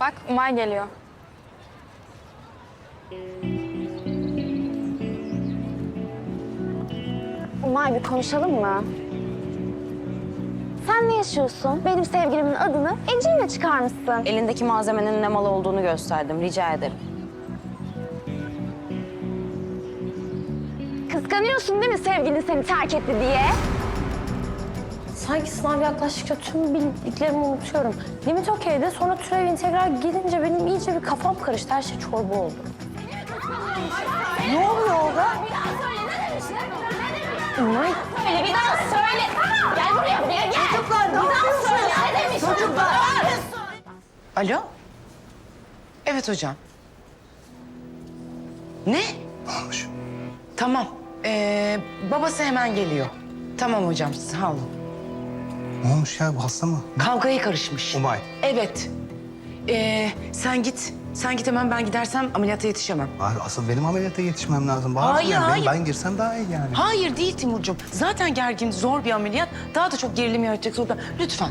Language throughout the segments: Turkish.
Bak Umay geliyor. Umay bir konuşalım mı? Sen ne yaşıyorsun? Benim sevgilimin adını Ece'yle çıkarmışsın. Elindeki malzemenin ne mal olduğunu gösterdim. Rica ederim. Kıskanıyorsun değil mi sevgilin seni terk etti diye? Sanki sınav yaklaştıkça tüm bildiklerimi unutuyorum. Limit okeydi. Sonra türev integral gelince benim iyice bir kafam karıştı. Her şey çorba oldu. Ne oluyor orada? Umay. Söyle bir daha söyle. Gel buraya buraya gel. Çocuklar ne yapıyorsunuz? Söyle ne demiş? Çocuklar. Alo? Evet hocam. Ne? Olmuş. Tamam. Ee, babası hemen geliyor. Tamam hocam sağ olun. Ne olmuş ya bu hasta mı? Kavgaya karışmış. Umay. Evet. Ee, sen git. Sen git hemen ben gidersem ameliyata yetişemem. Abi asıl benim ameliyata yetişmem lazım. Bazı Hayır, yani ben- hayır. Ben, girsem daha iyi yani. Hayır değil Timurcuğum. Zaten gergin, zor bir ameliyat. Daha da çok gerilim yaratacak zorunda. Lütfen.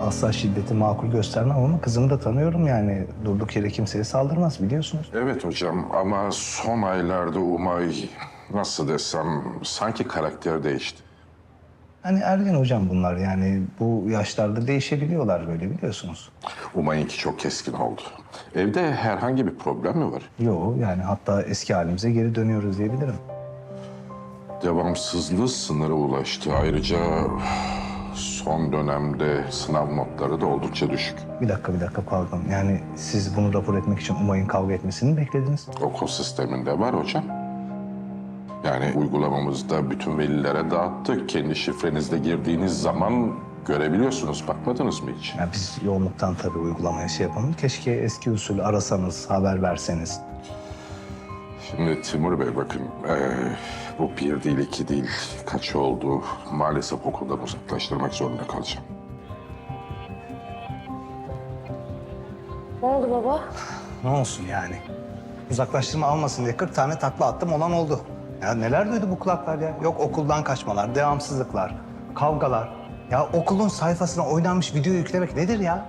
Asla şiddeti makul göstermem ama kızımı da tanıyorum yani. Durduk yere kimseye saldırmaz biliyorsunuz. Evet hocam ama son aylarda Umay nasıl desem sanki karakter değişti. Hani ergen hocam bunlar yani bu yaşlarda değişebiliyorlar böyle biliyorsunuz. Umay'ınki çok keskin oldu. Evde herhangi bir problem mi var? Yo yani hatta eski halimize geri dönüyoruz diyebilirim. Devamsızlığı sınırı ulaştı. Ayrıca son dönemde sınav notları da oldukça düşük. Bir dakika bir dakika pardon. Yani siz bunu rapor etmek için Umay'ın kavga etmesini mi beklediniz? Okul sisteminde var hocam. Yani uygulamamızda bütün velilere dağıttık. Kendi şifrenizle girdiğiniz zaman görebiliyorsunuz. Bakmadınız mı hiç? Ya biz yoğunluktan tabii uygulamaya şey yapalım. Keşke eski usul arasanız, haber verseniz. Şimdi Timur Bey bakın, eee, bu bir değil iki değil kaç oldu. Maalesef okuldan uzaklaştırmak zorunda kalacağım. Ne oldu baba? Ne olsun yani? Uzaklaştırma almasın diye 40 tane takla attım olan oldu. Ya neler duydu bu kulaklar ya? Yok okuldan kaçmalar, devamsızlıklar, kavgalar. Ya okulun sayfasına oynanmış video yüklemek nedir ya?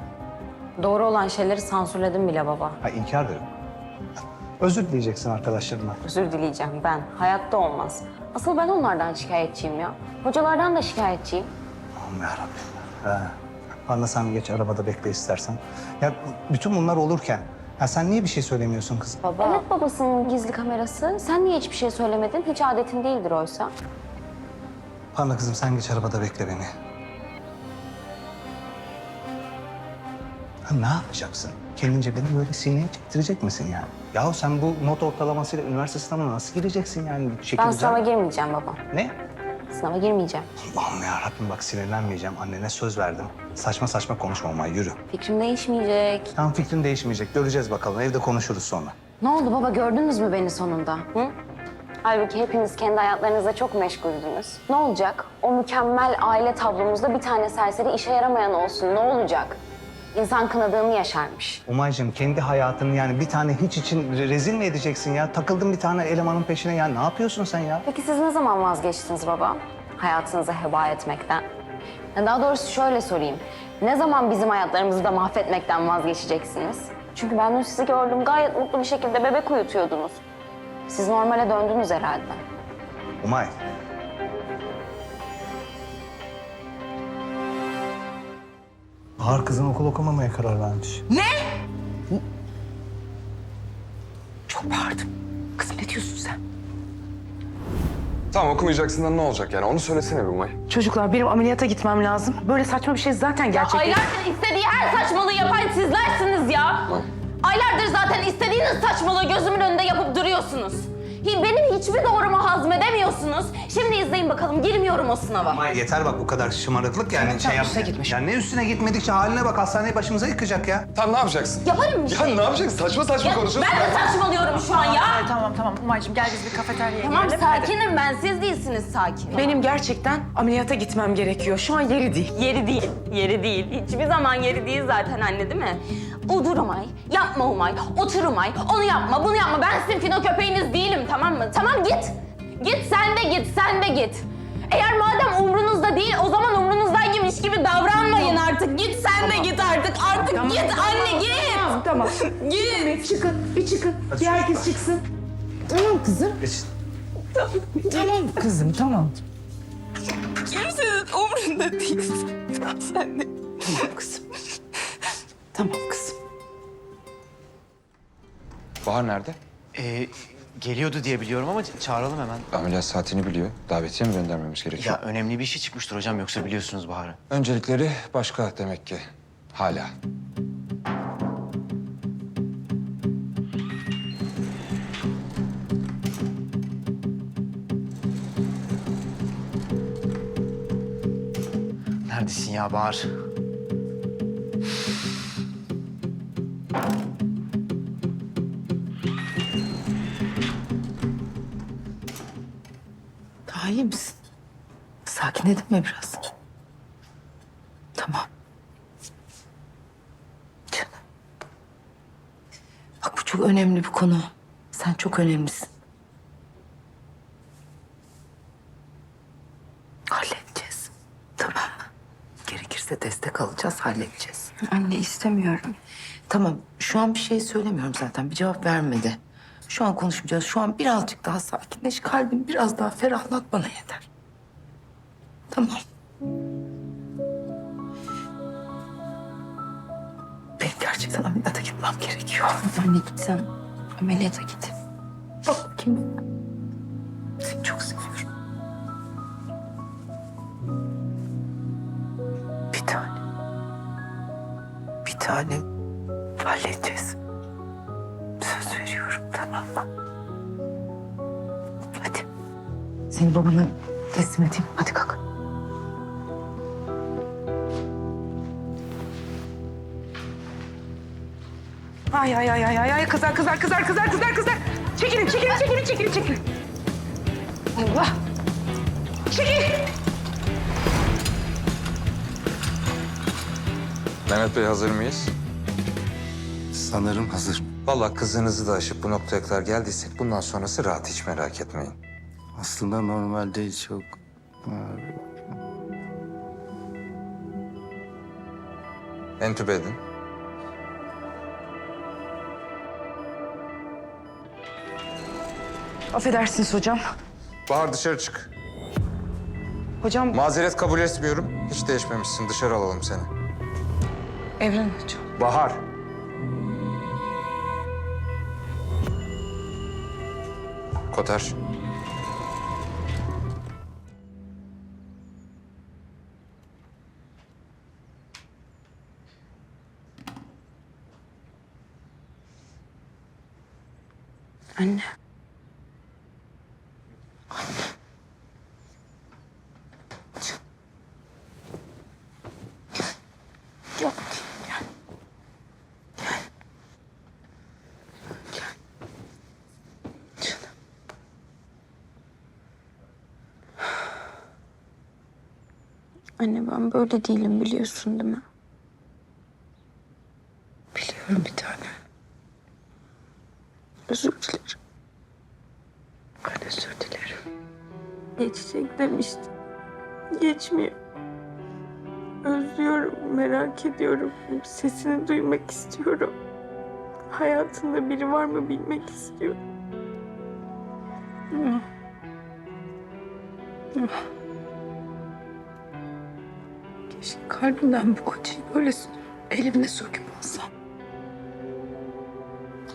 Doğru olan şeyleri sansürledim bile baba. Ha inkar da yok. Özür dileyeceksin arkadaşlarına. Özür dileyeceğim ben. Hayatta olmaz. Asıl ben onlardan şikayetçiyim ya. Hocalardan da şikayetçiyim. Aman yarabbim. Anla sen geç arabada bekle istersen. Ya bütün bunlar olurken ya sen niye bir şey söylemiyorsun kızım? Baba. Evet babasının gizli kamerası. Sen niye hiçbir şey söylemedin? Hiç adetin değildir oysa. Parla kızım sen geç arabada bekle beni. Ha, ne yapacaksın? Kendince beni böyle sineye çektirecek misin yani? Yahu sen bu not ortalamasıyla üniversite sınavına nasıl gireceksin yani? Ben Çekileceğim. sınava girmeyeceğim baba. Ne? Sınava girmeyeceğim. Allah'ım ya Rabbim bak sinirlenmeyeceğim. Annene söz verdim. Saçma saçma konuşma ama yürü. Fikrim değişmeyecek. Tam fikrin değişmeyecek. Göreceğiz bakalım. Evde konuşuruz sonra. Ne oldu baba gördünüz mü beni sonunda? Hı? Halbuki hepiniz kendi hayatlarınızda çok meşguldünüz. Ne olacak? O mükemmel aile tablomuzda bir tane serseri işe yaramayan olsun. Ne olacak? İnsan kınadığını yaşarmış. Umay'cığım kendi hayatını yani bir tane hiç için re- rezil mi edeceksin ya? Takıldın bir tane elemanın peşine ya. Ne yapıyorsun sen ya? Peki siz ne zaman vazgeçtiniz baba? Hayatınızı heba etmekten. Ya Daha doğrusu şöyle sorayım. Ne zaman bizim hayatlarımızı da mahvetmekten vazgeçeceksiniz? Çünkü ben dün sizi gördüm. Gayet mutlu bir şekilde bebek uyutuyordunuz. Siz normale döndünüz herhalde. Umay. Bahar kızın okul okumamaya karar vermiş. Çok bağırdım. Kızım ne diyorsun sen? Tamam okumayacaksın da ne olacak yani onu söylesene bir Umay. Çocuklar benim ameliyata gitmem lazım. Böyle saçma bir şey zaten gerçek değil. Aylardır istediği her saçmalığı yapan sizlersiniz ya. Aylardır zaten istediğiniz saçmalığı gözümün önünde yapıp duruyorsunuz. Hi- Benim hiçbir doğrumu hazmedemiyorsunuz. Bakalım girmiyorum o sınava. Umay yeter bak bu kadar şımarıklık yani şey yap. üstüne gitmiş. Ya ne üstüne gitmedikçe haline bak hastaneyi başımıza yıkacak ya. Tamam ne yapacaksın? Yaparım bir Ya şey. ne yapacaksın? Saçma saçma Ya konuşuyorsun. ben de saçmalıyorum şu an ya. Tamam tamam Umay'cığım gel biz bir kafeteryaya Tamam gidelim. Hadi. sakinim ben siz değilsiniz sakin. Benim gerçekten ameliyata gitmem gerekiyor. Şu an yeri değil. Yeri değil, yeri değil. Hiçbir zaman yeri değil zaten anne değil mi? Udur Umay, yapma Umay, otur Umay, onu yapma, bunu yapma. Ben sizin fino köpeğiniz değilim tamam mı? Tamam git. Git sen de git, sen de git. Eğer madem umrunuzda değil o zaman umrunuzdaymış gibi davranmayın. artık. Git sen de git artık. Artık git anne git. Tamam tamam. Git. Çıkın bir çıkın. Bir herkes çıksın. Tamam kızım. Geç. Tamam kızım tamam. Kimsenin umrunda değilsin. Sen de. Tamam kızım. Tamam kızım. Bahar nerede? Ee, geliyordu diye biliyorum ama çağıralım hemen. Ameliyat saatini biliyor. Davetiye mi göndermemiz gerekiyor? Ya önemli bir şey çıkmıştır hocam yoksa biliyorsunuz Bahar'ı. Öncelikleri başka demek ki. Hala. Neredesin ya Bahar? İyi misin? Sakinledin mi biraz? Tamam. Canım. Bak bu çok önemli bir konu. Sen çok önemlisin. Halledeceğiz. Tamam mı? Gerekirse destek alacağız, halledeceğiz. Anne istemiyorum. Tamam, şu an bir şey söylemiyorum zaten. Bir cevap vermedi. Şu an konuşmayacağız. Şu an birazcık daha sakinleş. Kalbin biraz daha ferahlat bana yeter. Tamam. Benim gerçekten ameliyata gitmem gerekiyor. Anne git sen ameliyata git. Bak bakayım. Seni çok seviyorum. Bir tane. Bir tane halledeceğiz. Söz veriyorum tamam mı? Hadi. Seni babana teslim edeyim. Hadi kalk. Ay ay ay ay ay ay kızar kızar kızar kızar kızar kızar. Çekilin çekilin çekilin çekilin çekilin. Allah. Çekil. Mehmet Bey hazır mıyız? Sanırım hazır. Vallahi kızınızı da aşıp bu noktaya kadar geldiysek bundan sonrası rahat hiç merak etmeyin. Aslında normalde çok... Entübe edin. Affedersiniz hocam. Bahar dışarı çık. Hocam Mazeret kabul etmiyorum. Hiç değişmemişsin. Dışarı alalım seni. Evren hocam. Bahar. Koter. Anne. Gel. Gel. Gel. Canım. Anne ben böyle değilim biliyorsun değil mi? Biliyorum bir tane. Özür dilerim. Ben özür dilerim. Geçecek demiştim. Geçmiyor. Özlüyorum, merak ediyorum. Sesini duymak istiyorum. Hayatında biri var mı bilmek istiyorum. Kalbimden bu kocayı böyle elimle söküp alsam.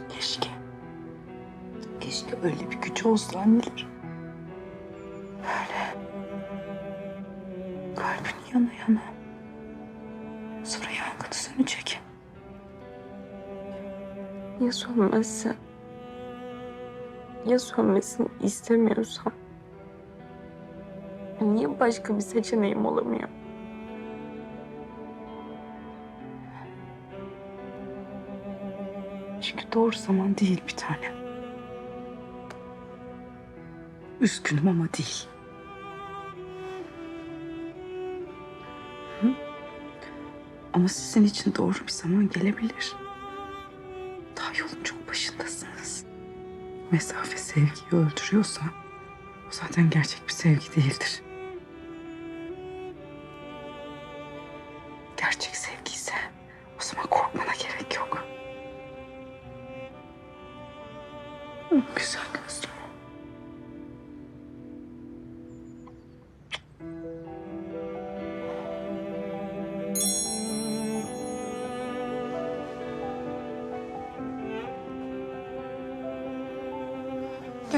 Keşke. Keşke öyle bir gücü olsa annelerin. Böyle. Kalbin yana yana. Sonra yangını sönecek. Ya sönmezse? Ya sönmesini istemiyorsam? Niye başka bir seçeneğim olamıyor? Çünkü doğru zaman değil bir tane. Üzgünüm ama değil. Ama sizin için doğru bir zaman gelebilir. Daha yolun çok başındasınız. Mesafe sevgiyi öldürüyorsa o zaten gerçek bir sevgi değildir. gerçek Güzel gözlüm.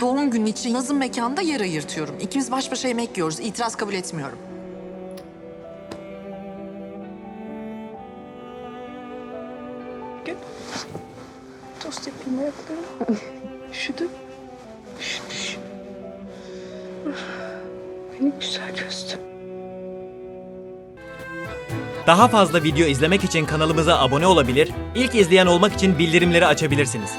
Doğum günü için Naz'ın mekanda yer ayırtıyorum. İkimiz baş başa yemek yiyoruz. İtiraz kabul etmiyorum. Tost yapayım ayaklarım. Üşüdüm. Üşümüş. Benim güzel gözlüm. Daha fazla video izlemek için kanalımıza abone olabilir, ilk izleyen olmak için bildirimleri açabilirsiniz.